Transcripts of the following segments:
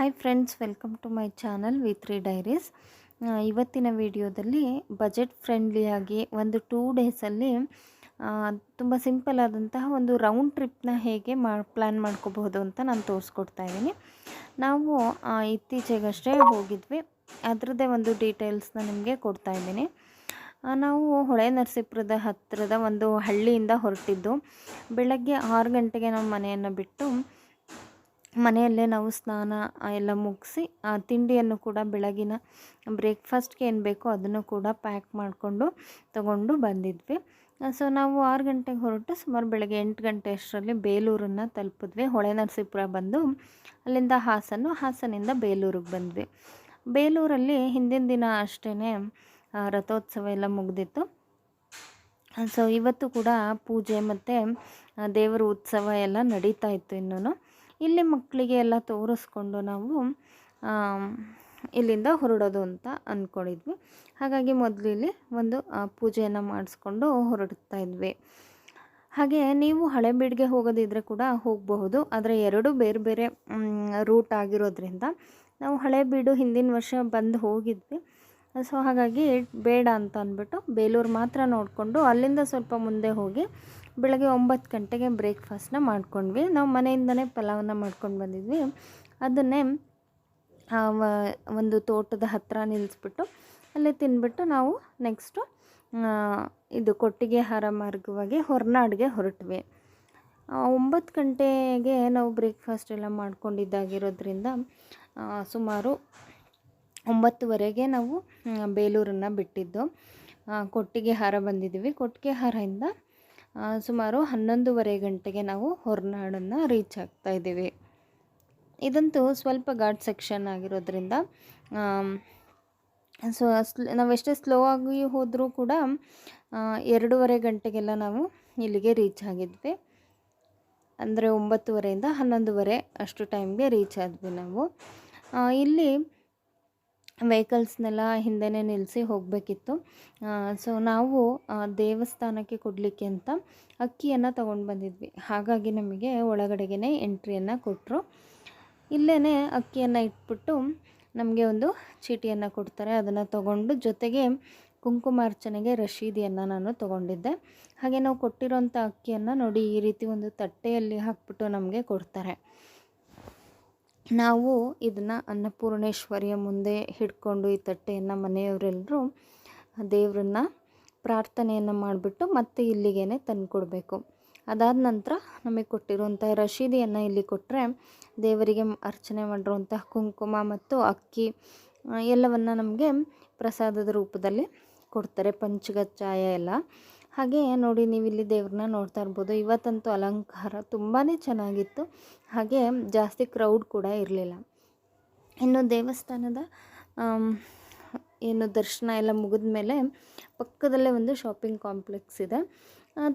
Hi friends welcome to my channel V three diaries ಇವತ್ತಿನ ವಿಡಿಯೋದಲ್ಲಿ budget ಫ್ರೆಂಡ್ಲಿಯಾಗಿ ಒಂದು two ಡೇಸಲ್ಲಿ ತುಂಬ ಸಿಂಪಲ್ ಆದಂತಹ ಒಂದು ರೌಂಡ್ ಟ್ರಿಪ್ನ ಹೇಗೆ ಮಾ ಪ್ಲ್ಯಾನ್ ಮಾಡ್ಕೋಬಹುದು ಅಂತ ನಾನು ತೋರಿಸ್ಕೊಡ್ತಾ ಇದ್ದೀನಿ. ನಾವು ಇತ್ತೀಚೆಗಷ್ಟೇ ಹೋಗಿದ್ವಿ. ಅದರದ್ದೇ ಒಂದು ಡೀಟೇಲ್ಸ್ನ ನಿಮಗೆ ಕೊಡ್ತಾ ಇದ್ದೀನಿ. ನಾವು ಹೊಳೆ ನರಸೀಪುರದ ಹತ್ತಿರದ ಒಂದು ಹಳ್ಳಿಯಿಂದ ಹೊರಟಿದ್ದು. ಬೆಳಗ್ಗೆ ಆರು ಗಂಟೆಗೆ ನಮ್ಮ ಮನೆಯನ್ನು ಬಿಟ್ಟು ಮನೆಯಲ್ಲೇ ನಾವು ಸ್ನಾನ ಎಲ್ಲ ಮುಗಿಸಿ, ಆ ತಿಂಡಿಯನ್ನು ಕೂಡ ಬೆಳಗಿನ ಬ್ರೇಕ್ಫಾಸ್ಟ್ಗೆ ಏನು ಬೇಕೋ ಅದನ್ನು ಕೂಡ ಪ್ಯಾಕ್ ಮಾಡಿಕೊಂಡು ತಗೊಂಡು ಬಂದಿದ್ವಿ. ಸೊ, ನಾವು ಆರು ಗಂಟೆಗೆ ಹೊರಟು ಸುಮಾರು ಬೆಳಗ್ಗೆ ಎಂಟು ಗಂಟೆ ಅಷ್ಟರಲ್ಲಿ ಬೇಲೂರನ್ನು ತಲುಪಿದ್ವಿ. ಹೊಳೆ ನರಸೀಪುರ ಬಂದು ಅಲ್ಲಿಂದ ಹಾಸನ್ನು, ಹಾಸನಿಂದ ಬೇಲೂರಿಗೆ ಬಂದ್ವಿ. ಬೇಲೂರಲ್ಲಿ ಹಿಂದಿನ ದಿನ ಅಷ್ಟೇ ರಥೋತ್ಸವ ಎಲ್ಲ ಮುಗಿದಿತ್ತು. ಸೊ, ಇವತ್ತು ಕೂಡ ಪೂಜೆ ಮತ್ತು ದೇವರ ಉತ್ಸವ ಎಲ್ಲ ನಡೀತಾ ಇತ್ತು ಇನ್ನೂ ಇಲ್ಲಿ ಮಕ್ಕಳಿಗೆ ಎಲ್ಲ ತೋರಿಸ್ಕೊಂಡು ನಾವು ಇಲ್ಲಿಂದ ಹೊರಡೋದು ಅಂತ ಅಂದ್ಕೊಂಡಿದ್ವಿ ಹಾಗಾಗಿ ಮೊದಲು ಇಲ್ಲಿ ಒಂದು ಪೂಜೆಯನ್ನು ಮಾಡಿಸ್ಕೊಂಡು ಹೊರಡ್ತಾ ಇದ್ವಿ. ಹಾಗೆ ನೀವು ಹಳೆಬೀಡಿಗೆ ಹೋಗೋದಿದ್ರೆ ಕೂಡ ಹೋಗಬಹುದು. ಆದರೆ ಎರಡು ಬೇರೆ ಬೇರೆ ರೂಟ್ ಆಗಿರೋದ್ರಿಂದ ನಾವು ಹಳೆಬೀಡು ಹಿಂದಿನ ವರ್ಷ ಬಂದು ಹೋಗಿದ್ವಿ. ಸೊ, ಹಾಗಾಗಿ ಬೇಡ ಅಂತ ಅಂದ್ಬಿಟ್ಟು ಬೇಲೂರು ಮಾತ್ರ ನೋಡಿಕೊಂಡು ಅಲ್ಲಿಂದ ಸ್ವಲ್ಪ ಮುಂದೆ ಹೋಗಿ ಬೆಳಗ್ಗೆ ಒಂಬತ್ತು ಗಂಟೆಗೆ ಬ್ರೇಕ್ಫಾಸ್ಟ್ನ ಮಾಡ್ಕೊಂಡ್ವಿ. ನಾವು ಮನೆಯಿಂದನೇ ಪಲಾವನ್ನ ಮಾಡ್ಕೊಂಡು ಬಂದಿದ್ವಿ. ಅದನ್ನೇ ಒಂದು ತೋಟದ ಹತ್ತಿರ ನಿಲ್ಲಿಸ್ಬಿಟ್ಟು ಅಲ್ಲೇ ತಿಂದ್ಬಿಟ್ಟು ನಾವು ನೆಕ್ಸ್ಟು ಇದು ಕೊಟ್ಟಿಗೆ ಹಾರ ಮಾರ್ಗವಾಗಿ ಹೊರನಾಡಿಗೆ ಹೊರಟ್ವಿ. ಒಂಬತ್ತು ಗಂಟೆಗೆ ನಾವು ಬ್ರೇಕ್ಫಾಸ್ಟ್ ಎಲ್ಲ ಮಾಡ್ಕೊಂಡಿದ್ದಾಗಿರೋದ್ರಿಂದ ಸುಮಾರು ಒಂಬತ್ತುವರೆಗೆ ನಾವು ಬೇಲೂರನ್ನು ಬಿಟ್ಟಿದ್ದು. ಕೊಟ್ಟಿಗೆ ಹಾರ ಬಂದಿದ್ದೀವಿ. ಕೊಟ್ಟಿಗೆ ಹಾರದಿಂದ ಆ, ಸುಮಾರು ಹನ್ನೊಂದುವರೆ ಗಂಟೆಗೆ ನಾವು ಹೊರನಾಡನ್ನು ರೀಚ್ ಆಗ್ತಾ ಇದ್ದೀವಿ. ಇದಂತೂ ಸ್ವಲ್ಪ ಘಾಟ್ ಸೆಕ್ಷನ್ ಆಗಿರೋದ್ರಿಂದ ಸೊ ನಾವು ನಾವೆಷ್ಟೇ ಸ್ಲೋ ಆಗಿ ಹೋದರೂ ಕೂಡ ಎರಡೂವರೆ ಗಂಟೆಗೆಲ್ಲ ನಾವು ಇಲ್ಲಿಗೆ ರೀಚ್ ಆಗಿದ್ವಿ. ಅಂದರೆ ಒಂಬತ್ತುವರೆಯಿಂದ ಹನ್ನೊಂದುವರೆ ಅಷ್ಟು ಟೈಮ್ಗೆ ರೀಚ್ ಆದ್ವಿ ನಾವು. ಇಲ್ಲಿ ವೆಹಿಕಲ್ಸ್ನೆಲ್ಲ ಹಿಂದೆನೇ ನಿಲ್ಲಿಸಿ ಹೋಗಬೇಕಿತ್ತು. ಸೊ ನಾವು ದೇವಸ್ಥಾನಕ್ಕೆ ಕೊಡಲಿಕ್ಕೆ ಅಂತ ಅಕ್ಕಿಯನ್ನು ತೊಗೊಂಡು ಬಂದಿದ್ವಿ. ಹಾಗಾಗಿ ನಮಗೆ ಒಳಗಡೆಗೆ ಎಂಟ್ರಿಯನ್ನು ಕೊಟ್ಟರು ಇಲ್ಲೇ ಅಕ್ಕಿಯನ್ನು ಇಟ್ಬಿಟ್ಟು ನಮಗೆ ಒಂದು ಚೀಟಿಯನ್ನು ಕೊಡ್ತಾರೆ. ಅದನ್ನು ತಗೊಂಡು ಜೊತೆಗೆ ಕುಂಕುಮಾರ್ಚನೆಗೆ ರಶೀದಿಯನ್ನು ನಾನು ತೊಗೊಂಡಿದ್ದೆ. ಹಾಗೆ ನಾವು ಕೊಟ್ಟಿರೋಂಥ ಅಕ್ಕಿಯನ್ನು ನೋಡಿ ಈ ರೀತಿ ಒಂದು ತಟ್ಟೆಯಲ್ಲಿ ಹಾಕ್ಬಿಟ್ಟು ನಮಗೆ ಕೊಡ್ತಾರೆ. ನಾವು ಇದನ್ನು ಅನ್ನಪೂರ್ಣೇಶ್ವರಿಯ ಮುಂದೆ ಹಿಡ್ಕೊಂಡು ಈ ತಟ್ಟೆಯನ್ನು ಮನೆಯವರೆಲ್ಲರೂ ದೇವರನ್ನ ಪ್ರಾರ್ಥನೆಯನ್ನು ಮಾಡಿಬಿಟ್ಟು ಮತ್ತೆ ಇಲ್ಲಿಗೇ ತಂದುಕೊಡ್ಬೇಕು. ಅದಾದ ನಂತರ ನಮಗೆ ಕೊಟ್ಟಿರುವಂಥ ರಶೀದಿಯನ್ನು ಇಲ್ಲಿ ಕೊಟ್ಟರೆ ದೇವರಿಗೆ ಅರ್ಚನೆ ಮಾಡಿರುವಂಥ ಕುಂಕುಮ ಮತ್ತು ಅಕ್ಕಿ ಎಲ್ಲವನ್ನು ನಮಗೆ ಪ್ರಸಾದದ ರೂಪದಲ್ಲಿ ಕೊಡ್ತಾರೆ. ಪಂಚಗಚ್ಚಾಯ ಎಲ್ಲ. ಹಾಗೆ ನೋಡಿ ನೀವು ಇಲ್ಲಿ ದೇವ್ರನ್ನ ನೋಡ್ತಾ ಇರ್ಬೋದು. ಇವತ್ತಂತೂ ಅಲಂಕಾರ ತುಂಬಾ ಚೆನ್ನಾಗಿತ್ತು. ಹಾಗೆ ಜಾಸ್ತಿ ಕ್ರೌಡ್ ಕೂಡ ಇರಲಿಲ್ಲ. ಇನ್ನು ದೇವಸ್ಥಾನದ ಏನು ದರ್ಶನ ಎಲ್ಲ ಮುಗಿದ ಮೇಲೆ ಪಕ್ಕದಲ್ಲೇ ಒಂದು ಶಾಪಿಂಗ್ ಕಾಂಪ್ಲೆಕ್ಸ್ ಇದೆ.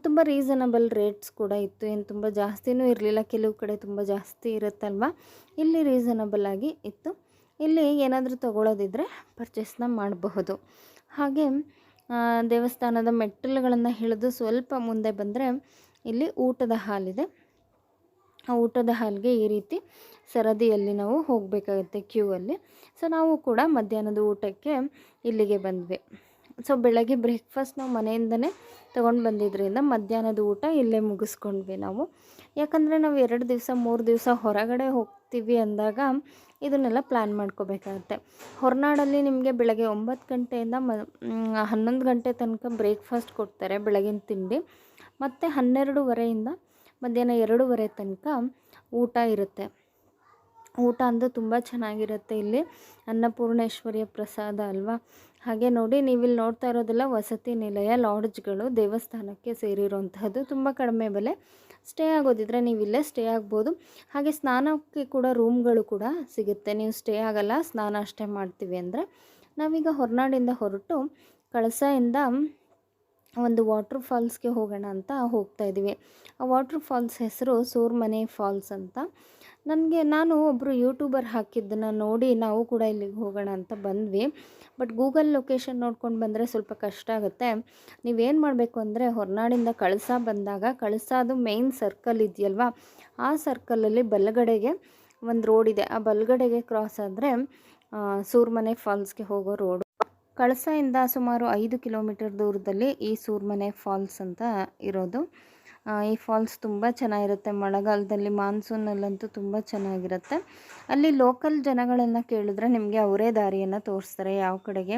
ತುಂಬ ರೀಸನಬಲ್ ರೇಟ್ಸ್ ಕೂಡ ಇತ್ತು. ಏನು ತುಂಬ ಜಾಸ್ತಿನೂ ಇರಲಿಲ್ಲ. ಕೆಲವು ಕಡೆ ತುಂಬ ಜಾಸ್ತಿ ಇರುತ್ತಲ್ವ? ಇಲ್ಲಿ ರೀಸನಬಲ್ ಆಗಿ ಇತ್ತು. ಇಲ್ಲಿ ಏನಾದರೂ ತಗೊಳ್ಳೋದಿದ್ರೆ ಪರ್ಚೇಸ್ನ ಮಾಡಬಹುದು. ಹಾಗೆ ದೇವಸ್ಥಾನದ ಮೆಟ್ಟಿಲುಗಳನ್ನು ಹಿಡಿದು ಸ್ವಲ್ಪ ಮುಂದೆ ಬಂದರೆ ಇಲ್ಲಿ ಊಟದ ಹಾಲಿದೆ. ಆ ಊಟದ ಹಾಲ್ಗೆ ಈ ರೀತಿ ಸರದಿಯಲ್ಲಿ ನಾವು ಹೋಗಬೇಕಾಗುತ್ತೆ ಕ್ಯೂ ಅಲ್ಲಿ ಸೊ, ನಾವು ಕೂಡ ಮಧ್ಯಾಹ್ನದ ಊಟಕ್ಕೆ ಇಲ್ಲಿಗೆ ಬಂದ್ವಿ. ಸೊ, ಬೆಳಗ್ಗೆ ಬ್ರೇಕ್ಫಾಸ್ಟ್ ನಾವು ಮನೆಯಿಂದನೇ ತೊಗೊಂಡು ಬಂದಿದ್ದರಿಂದ ಮಧ್ಯಾಹ್ನದ ಊಟ ಇಲ್ಲೇ ಮುಗಿಸ್ಕೊಂಡ್ವಿ ನಾವು. ಯಾಕಂದರೆ ನಾವು ಎರಡು ದಿವಸ, ಮೂರು ದಿವಸ ಹೊರಗಡೆ ಹೋಗ್ತೀವಿ ಅಂದಾಗ ಇದನ್ನೆಲ್ಲ ಪ್ಲ್ಯಾನ್ ಮಾಡ್ಕೋಬೇಕಾಗತ್ತೆ. ಹೊರನಾಡಲ್ಲಿ ನಿಮಗೆ ಬೆಳಗ್ಗೆ ಒಂಬತ್ತು ಗಂಟೆಯಿಂದ ಮ ಹನ್ನೊಂದು ಗಂಟೆ ತನಕ ಬ್ರೇಕ್ಫಾಸ್ಟ್ ಕೊಡ್ತಾರೆ ಬೆಳಗಿನ ತಿಂಡಿ. ಮತ್ತು ಹನ್ನೆರಡೂವರೆಯಿಂದ ಮಧ್ಯಾಹ್ನ ಎರಡೂವರೆ ತನಕ ಊಟ ಇರುತ್ತೆ. ಊಟ ಅಂದರೆ ತುಂಬ ಚೆನ್ನಾಗಿರುತ್ತೆ ಇಲ್ಲಿ. ಅನ್ನಪೂರ್ಣೇಶ್ವರಿಯ ಪ್ರಸಾದ ಅಲ್ವಾ? ಹಾಗೆ ನೋಡಿ, ನೀವಿಲ್ಲಿ ನೋಡ್ತಾ ಇರೋದೆಲ್ಲ ವಸತಿ ನಿಲಯ ಲಾಡ್ಜ್ಗಳು ದೇವಸ್ಥಾನಕ್ಕೆ ಸೇರಿರುವಂತಹದ್ದು. ತುಂಬ ಕಡಿಮೆ ಬೆಲೆ. ಸ್ಟೇ ಆಗೋದಿದ್ರೆ ನೀವು ಇಲ್ಲೇ ಸ್ಟೇ ಆಗ್ಬೋದು. ಹಾಗೆ ಸ್ನಾನಕ್ಕೆ ಕೂಡ ರೂಮ್ಗಳು ಕೂಡ ಸಿಗುತ್ತೆ. ನೀವು ಸ್ಟೇ ಆಗಲ್ಲ, ಸ್ನಾನ ಅಷ್ಟೇ ಮಾಡ್ತೀವಿ ಅಂದರೆ. ನಾವೀಗ ಹೊರನಾಡಿಂದ ಹೊರಟು ಕಳಸದಿಂದ ಒಂದು ವಾಟ್ರ್ ಫಾಲ್ಸ್ಗೆ ಹೋಗೋಣ ಅಂತ ಹೋಗ್ತಾ ಇದ್ದೀವಿ. ಆ ವಾಟ್ರ್ ಫಾಲ್ಸ್ ಹೆಸರು ಸೂರ್ಮನೆ ಫಾಲ್ಸ್ ಅಂತ. ನನಗೆ ನಾನು ಒಬ್ಬರು ಯೂಟ್ಯೂಬರ್ ಹಾಕಿದ್ದನ್ನು ನೋಡಿ ನಾವು ಕೂಡ ಇಲ್ಲಿಗೆ ಹೋಗೋಣ ಅಂತ ಬಂದ್ವಿ. ಬಟ್ ಗೂಗಲ್ ಲೊಕೇಶನ್ ನೋಡ್ಕೊಂಡು ಬಂದರೆ ಸ್ವಲ್ಪ ಕಷ್ಟ ಆಗುತ್ತೆ. ನೀವೇನು ಮಾಡಬೇಕು ಅಂದರೆ ಹೊರನಾಡಿಂದ ಕಳಸ ಬಂದಾಗ ಕಳಸದು ಮೇಯ್ನ್ ಸರ್ಕಲ್ ಇದೆಯಲ್ವ? ಆ ಸರ್ಕಲಲ್ಲಿ ಬಲಗಡೆಗೆ ಒಂದು ರೋಡ್ ಇದೆ. ಆ ಬಲಗಡೆಗೆ ಕ್ರಾಸ್ ಆದರೆ ಸೂರ್ಮನೆ ಫಾಲ್ಸ್ಗೆ ಹೋಗೋ ರೋಡು ಕಳಸದಿಂದ ಸುಮಾರು ಐದು ಕಿಲೋಮೀಟರ್ ದೂರದಲ್ಲಿ ಈ ಸೂರ್ಮನೆ ಫಾಲ್ಸ್ ಅಂತ ಇರೋದು. ಈ ಫಾಲ್ಸ್ ತುಂಬ ಚೆನ್ನಾಗಿರುತ್ತೆ. ಮಳೆಗಾಲದಲ್ಲಿ ಮಾನ್ಸೂನಲ್ಲಂತೂ ತುಂಬ ಚೆನ್ನಾಗಿರುತ್ತೆ. ಅಲ್ಲಿ ಲೋಕಲ್ ಜನಗಳನ್ನು ಕೇಳಿದ್ರೆ ನಿಮಗೆ ಅವರೇ ದಾರಿಯನ್ನು ತೋರಿಸ್ತಾರೆ ಯಾವ ಕಡೆಗೆ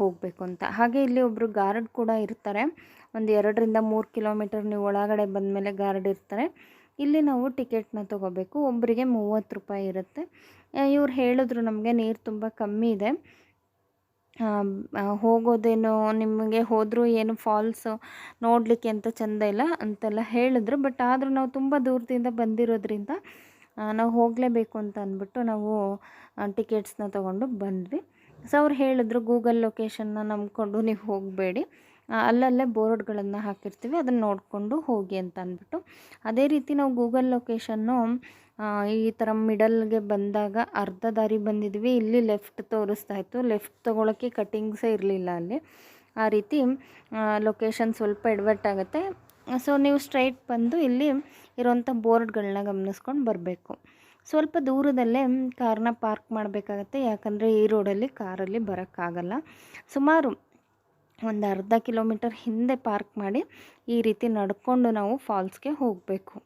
ಹೋಗಬೇಕು ಅಂತ. ಹಾಗೆ ಇಲ್ಲಿ ಒಬ್ಬರು ಗಾರ್ಡ್ ಕೂಡ ಇರ್ತಾರೆ. ಒಂದು ಎರಡರಿಂದ ಮೂರು ಕಿಲೋಮೀಟರ್ ನೀವು ಒಳಗಡೆ ಬಂದಮೇಲೆ ಗಾರ್ಡ್ ಇರ್ತಾರೆ. ಇಲ್ಲಿ ನಾವು ಟಿಕೆಟ್ನ ತೊಗೋಬೇಕು. ಒಬ್ಬರಿಗೆ ಮೂವತ್ತು ರೂಪಾಯಿ ಇರುತ್ತೆ. ಇವ್ರು ಹೇಳಿದ್ರು ನಮಗೆ ನೀರು ತುಂಬ ಕಮ್ಮಿ ಇದೆ. ಹೋಗೋದೇನು, ನಿಮಗೆ ಹೋದರೂ ಏನು ಫಾಲ್ಸು ನೋಡಲಿಕ್ಕೆ ಅಂತ ಚೆಂದ ಇಲ್ಲ ಅಂತೆಲ್ಲ ಹೇಳಿದ್ರು. ಬಟ್ ಆದರೂ ನಾವು ತುಂಬ ದೂರದಿಂದ ಬಂದಿರೋದ್ರಿಂದ ನಾವು ಹೋಗಲೇಬೇಕು ಅಂತ ಅಂದ್ಬಿಟ್ಟು ನಾವು ಟಿಕೆಟ್ಸ್ನ ತೊಗೊಂಡು ಬಂದ್ವಿ. ಸೊ ಅವ್ರು ಹೇಳಿದ್ರು ಗೂಗಲ್ ಲೊಕೇಶನ್ನ ನಂಬಿಕೊಂಡು ನೀವು ಹೋಗಬೇಡಿ. ಅಲ್ಲಲ್ಲೇ ಬೋರ್ಡ್ಗಳನ್ನು ಹಾಕಿರ್ತೀವಿ, ಅದನ್ನು ನೋಡಿಕೊಂಡು ಹೋಗಿ ಅಂತ ಅಂದ್ಬಿಟ್ಟು. ಅದೇ ರೀತಿ ನಾವು ಗೂಗಲ್ ಲೊಕೇಶನ್ನು ಈ ಥರ ಮಿಡಲ್ಗೆ ಬಂದಾಗ ಅರ್ಧ ದಾರಿ ಬಂದಿದ್ವಿ, ಇಲ್ಲಿ ಲೆಫ್ಟ್ ತೋರಿಸ್ತಾ ಇತ್ತು. ಲೆಫ್ಟ್ ತೊಗೊಳಕ್ಕೆ ಕಟಿಂಗ್ಸೇ ಇರಲಿಲ್ಲ ಅಲ್ಲಿ. ಆ ರೀತಿ ಲೊಕೇಶನ್ ಸ್ವಲ್ಪ ಎಡ್ವರ್ಟ್ ಆಗುತ್ತೆ. ಸೊ, ನೀವು ಸ್ಟ್ರೈಟ್ ಬಂದು ಇಲ್ಲಿ ಇರೋಂಥ ಬೋರ್ಡ್ಗಳನ್ನ ಗಮನಿಸ್ಕೊಂಡು ಬರಬೇಕು. ಸ್ವಲ್ಪ ದೂರದಲ್ಲೇ ಕಾರ್ನ ಪಾರ್ಕ್ ಮಾಡಬೇಕಾಗತ್ತೆ, ಯಾಕಂದರೆ ಈ ರೋಡಲ್ಲಿ ಕಾರಲ್ಲಿ ಬರೋಕ್ಕಾಗಲ್ಲ. ಸುಮಾರು ಒಂದು ಅರ್ಧ ಕಿಲೋಮೀಟರ್ ಹಿಂದೆ ಪಾರ್ಕ್ ಮಾಡಿ ಈ ರೀತಿ ನಡ್ಕೊಂಡು ನಾವು ಫಾಲ್ಸ್ಗೆ ಹೋಗಬೇಕು.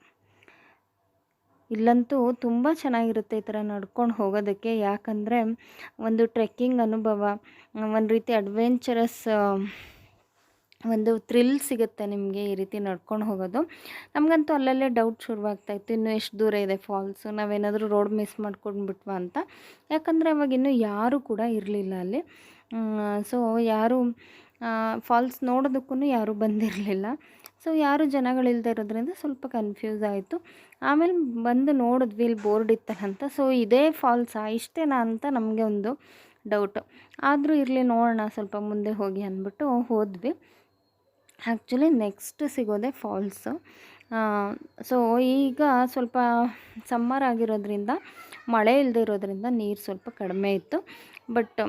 ಇಲ್ಲಂತೂ ತುಂಬ ಚೆನ್ನಾಗಿರುತ್ತೆ ಈ ಥರ ನಡ್ಕೊಂಡು ಹೋಗೋದಕ್ಕೆ. ಯಾಕಂದರೆ ಒಂದು ಟ್ರೆಕ್ಕಿಂಗ್ ಅನುಭವ, ಒಂದು ರೀತಿ ಅಡ್ವೆಂಚರಸ್ ಒಂದು ಥ್ರಿಲ್ ಸಿಗುತ್ತೆ ನಿಮಗೆ ಈ ರೀತಿ ನಡ್ಕೊಂಡು ಹೋಗೋದು. ನಮಗಂತೂ ಅಲ್ಲಲ್ಲೇ ಡೌಟ್ ಶುರುವಾಗ್ತಾ ಇತ್ತು, ಇನ್ನು ಎಷ್ಟು ದೂರ ಇದೆ ಫಾಲ್ಸು, ನಾವೇನಾದರೂ ರೋಡ್ ಮಿಸ್ ಮಾಡ್ಕೊಂಡ್ಬಿಟ್ವಾ ಅಂತ. ಯಾಕಂದರೆ ಅವಾಗ ಇನ್ನೂ ಯಾರೂ ಕೂಡ ಇರಲಿಲ್ಲ ಅಲ್ಲಿ. ಸೊ ಯಾರು ಫಾಲ್ಸ್ ನೋಡೋದಕ್ಕೂ ಯಾರೂ ಬಂದಿರಲಿಲ್ಲ. ಸೊ ಯಾರು ಜನಗಳಿಲ್ಲದೆ ಇರೋದ್ರಿಂದ ಸ್ವಲ್ಪ ಕನ್ಫ್ಯೂಸ್ ಆಯಿತು. ಆಮೇಲೆ ಬಂದು ನೋಡಿದ್ವಿ, ಇಲ್ಲಿ ಬೋರ್ಡ್ ಇತ್ತಲ್ಲ ಅಂತ ಸೊ ಇದೇ ಫಾಲ್ಸಾ ಇಷ್ಟೇನಾ ಅಂತ ನಮಗೆ ಒಂದು ಡೌಟ್ ಆದರೂ ಇರಲಿ, ನೋಡೋಣ, ಸ್ವಲ್ಪ ಮುಂದೆ ಹೋಗಿ ಅಂದ್ಬಿಟ್ಟು ಹೋದ್ವಿ. ಆ್ಯಕ್ಚುಲಿ ನೆಕ್ಸ್ಟ್ ಸಿಗೋದೆ ಫಾಲ್ಸು ಸೊ ಈಗ ಸ್ವಲ್ಪ ಸಮ್ಮರ್ ಆಗಿರೋದ್ರಿಂದ, ಮಳೆ ಇಲ್ಲದೆ ಇರೋದ್ರಿಂದ ನೀರು ಸ್ವಲ್ಪ ಕಡಿಮೆ ಇತ್ತು. ಬಟ್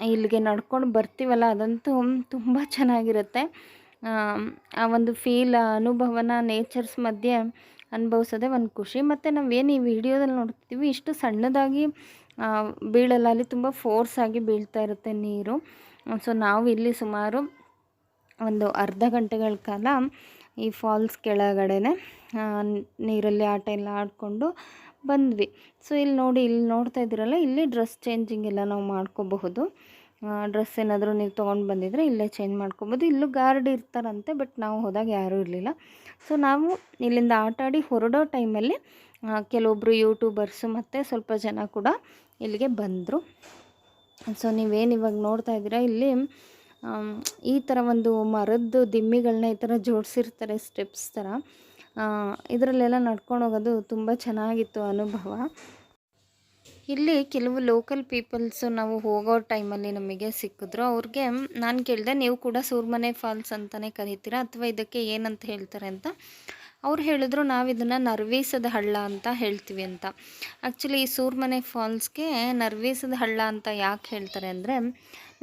ಇಲ್ಲಿಗೆ ನಡ್ಕೊಂಡು ಬರ್ತೀವಲ್ಲ, ಅದಂತೂ ತುಂಬ ಚೆನ್ನಾಗಿರುತ್ತೆ. ಆ ಒಂದು ಫೀಲ್ ಅನುಭವನ ನೇಚರ್ಸ್ ಮಧ್ಯೆ ಅನುಭವಿಸೋದೇ ಒಂದು ಖುಷಿ. ಮತ್ತು ನಾವೇನು ಈ ವಿಡಿಯೋದಲ್ಲಿ ನೋಡ್ತೀವಿ ಇಷ್ಟು ಸಣ್ಣದಾಗಿ ಬೀಳಲ್ಲ, ಅಲ್ಲಿ ತುಂಬ ಫೋರ್ಸ್ ಆಗಿ ಬೀಳ್ತಾ ಇರುತ್ತೆ ನೀರು. ಸೊ ನಾವು ಇಲ್ಲಿ ಸುಮಾರು ಒಂದು ಅರ್ಧ ಗಂಟೆಗಳ ಕಾಲ ಈ ಫಾಲ್ಸ್ ಕೆಳಗಡೆ ನೀರಲ್ಲಿ ಆಟ ಎಲ್ಲ ಆಡಿಕೊಂಡು ಬಂದ್ವಿ. ಸೊ ಇಲ್ಲಿ ನೋಡಿ, ಇಲ್ಲಿ ನೋಡ್ತಾ ಇದ್ದೀರಲ್ಲ, ಇಲ್ಲಿ ಡ್ರೆಸ್ ಚೇಂಜಿಂಗ್ ಎಲ್ಲ ನಾವು ಮಾಡ್ಕೋಬಹುದು. ಡ್ರೆಸ್ ಏನಾದರೂ ನೀವು ತೊಗೊಂಡು ಬಂದಿದ್ರೆ ಇಲ್ಲೇ ಚೇಂಜ್ ಮಾಡ್ಕೊಬೋದು ಇಲ್ಲೂ ಗಾರ್ಡ್ ಇರ್ತಾರಂತೆ ಬಟ್ ನಾವು ಹೋದಾಗ ಯಾರೂ ಇರಲಿಲ್ಲ. ಸೊ ನಾವು ಇಲ್ಲಿಂದ ಆಟ ಆಡಿ ಹೊರಡೋ ಟೈಮಲ್ಲಿ ಕೆಲವೊಬ್ಬರು ಯೂಟ್ಯೂಬರ್ಸು ಮತ್ತು ಸ್ವಲ್ಪ ಜನ ಕೂಡ ಇಲ್ಲಿಗೆ ಬಂದರು. ಸೊ ನೀವೇನು ಇವಾಗ ನೋಡ್ತಾ ಇದ್ದೀರಾ, ಇಲ್ಲಿ ಈ ಥರ ಒಂದು ಮರದ್ದು ದಿಮ್ಮಿಗಳನ್ನ ಈ ಥರ ಜೋಡಿಸಿರ್ತಾರೆ ಸ್ಟೆಪ್ಸ್ ಥರ ಇದರಲ್ಲೆಲ್ಲ ನಡ್ಕೊಂಡು ಹೋಗೋದು ತುಂಬ ಚೆನ್ನಾಗಿತ್ತು ಅನುಭವ. ಇಲ್ಲಿ ಕೆಲವು ಲೋಕಲ್ ಪೀಪಲ್ಸು ನಾವು ಹೋಗೋ ಟೈಮಲ್ಲಿ ನಮಗೆ ಸಿಕ್ಕಿದ್ರು. ಅವ್ರಿಗೆ, ನಾನು ಕೇಳಿದೆ, ನೀವು ಕೂಡ ಸೂರ್ಮನೆ ಫಾಲ್ಸ್ ಅಂತಲೇ ಕರಿತೀರಾ? ಅಥವಾ ಇದಕ್ಕೆ ಏನಂತ ಹೇಳ್ತಾರೆ ಅಂತ? ಅವ್ರು ಹೇಳಿದ್ರು, ನಾವು ಇದನ್ನು ನರ್ವೀಸದ ಹಳ್ಳ ಅಂತ ಹೇಳ್ತೀವಿ ಅಂತ. ಆ್ಯಕ್ಚುಲಿ ಈ ಸೂರ್ಮನೆ ಫಾಲ್ಸ್ಗೆ ನರ್ವೀಸದ ಹಳ್ಳ ಅಂತ ಯಾಕೆ ಹೇಳ್ತಾರೆ ಅಂದರೆ,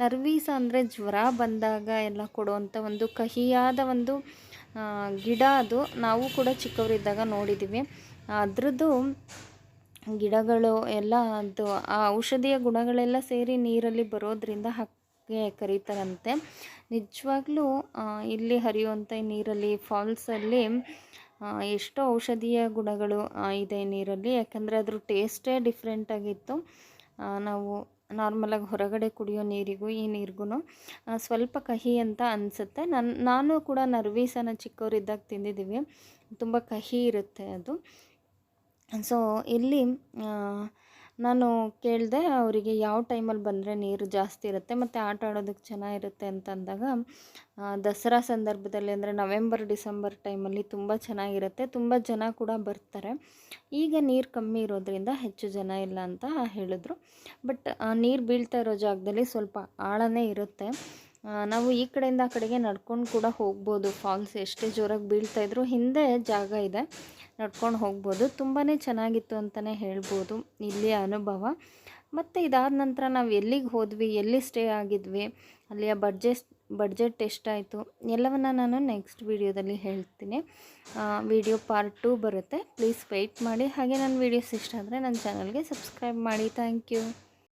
ನರ್ವೀಸ ಅಂದರೆ ಜ್ವರ ಬಂದಾಗ ಎಲ್ಲ ಕೊಡುವಂಥ ಒಂದು ಕಹಿಯಾದ ಒಂದು ಗಿಡ ಅದು. ನಾವು ಕೂಡ ಚಿಕ್ಕವರಿದ್ದಾಗ ನೋಡಿದ್ದೀವಿ ಅದರದ್ದು ಗಿಡಗಳು ಎಲ್ಲ ಅದು, ಆ ಔಷಧಿಯ ಗುಣಗಳೆಲ್ಲ ಸೇರಿ ನೀರಲ್ಲಿ ಬರೋದ್ರಿಂದ ಹಾಗೆ ಕರೀತಾರಂತೆ. ನಿಜವಾಗ್ಲೂ ಇಲ್ಲಿ ಹರಿಯುವಂಥ ನೀರಲ್ಲಿ, ಫಾಲ್ಸಲ್ಲಿ ಎಷ್ಟೋ ಔಷಧೀಯ ಗುಣಗಳು ಇದೆ ನೀರಲ್ಲಿ. ಯಾಕಂದರೆ ಅದ್ರ ಟೇಸ್ಟೇ ಡಿಫ್ರೆಂಟಾಗಿತ್ತು ನಾವು ನಾರ್ಮಲಾಗಿ ಹೊರಗಡೆ ಕುಡಿಯೋ ನೀರಿಗೂ ಈ ನೀರಿಗೂ ಸ್ವಲ್ಪ ಕಹಿ ಅಂತ ಅನಿಸುತ್ತೆ. ನನ್ನ ನಾನು ಕೂಡ ನರ್ವೀಸನ ಚಿಕ್ಕವರಿದ್ದಾಗ ತಿಂದಿದ್ದೀವಿ. ತುಂಬ ಕಹಿ ಇರುತ್ತೆ ಅದು. ಸೊ, ಇಲ್ಲಿ ನಾನು ಕೇಳಿದೆ ಅವರಿಗೆ ಯಾವ ಟೈಮಲ್ಲಿ ಬಂದರೆ ನೀರು ಜಾಸ್ತಿ ಇರುತ್ತೆ ಮತ್ತು ಆಟ ಆಡೋದಕ್ಕೆ ಚೆನ್ನಾಗಿರುತ್ತೆ ಅಂತ ಅಂದಾಗ ದಸರಾ ಸಂದರ್ಭದಲ್ಲಿ ಅಂದರೆ ನವೆಂಬರ್, ಡಿಸೆಂಬರ್ ಟೈಮಲ್ಲಿ ತುಂಬ ಚೆನ್ನಾಗಿರುತ್ತೆ, ತುಂಬ ಜನ ಕೂಡ ಬರ್ತಾರೆ. ಈಗ ನೀರು ಕಮ್ಮಿ ಇರೋದ್ರಿಂದ ಹೆಚ್ಚು ಜನ ಇಲ್ಲ ಅಂತ ಹೇಳಿದ್ರು. ಬಟ್ ನೀರು ಬೀಳ್ತಾ ಇರೋ ಜಾಗದಲ್ಲಿ ಸ್ವಲ್ಪ ಆಳನೇ ಇರುತ್ತೆ. ನಾವು ಈ ಕಡೆಯಿಂದ ಆ ಕಡೆಗೆ ನಡ್ಕೊಂಡು ಕೂಡ ಹೋಗ್ಬೋದು. ಫಾಲ್ಸ್ ಎಷ್ಟೇ ಜೋರಾಗಿ ಬೀಳ್ತಾ ಇದ್ರೂ ಹಿಂದೆ ಜಾಗ ಇದೆ. ನಡ್ಕೊಂಡು ಹೋಗ್ಬೋದು. ತುಂಬಾ ಚೆನ್ನಾಗಿತ್ತು ಅಂತಲೇ ಹೇಳ್ಬೋದು. ಇಲ್ಲಿಯ ಅನುಭವ. ಮತ್ತು ಇದಾದ ನಂತರ ನಾವು ಎಲ್ಲಿಗೆ ಹೋದ್ವಿ, ಎಲ್ಲಿ ಸ್ಟೇ ಆಗಿದ್ವಿ, ಅಲ್ಲಿಯ ಬಡ್ಜೆಟ್ ಬಡ್ಜೆಟ್ ಎಷ್ಟಾಯಿತು, ಎಲ್ಲವನ್ನು ನಾನು ನೆಕ್ಸ್ಟ್ ವೀಡಿಯೋದಲ್ಲಿ ಹೇಳ್ತೀನಿ. ವಿಡಿಯೋ ಪಾರ್ಟ್ ಟೂ ಬರುತ್ತೆ. ಪ್ಲೀಸ್ ವೆಯ್ಟ್ ಮಾಡಿ. ಹಾಗೆ ನನ್ನ ವೀಡಿಯೋಸ್ ಇಷ್ಟ ಆದರೆ ನನ್ನ ಚಾನಲ್ಗೆ ಸಬ್ಸ್ಕ್ರೈಬ್ ಮಾಡಿ. Thank you.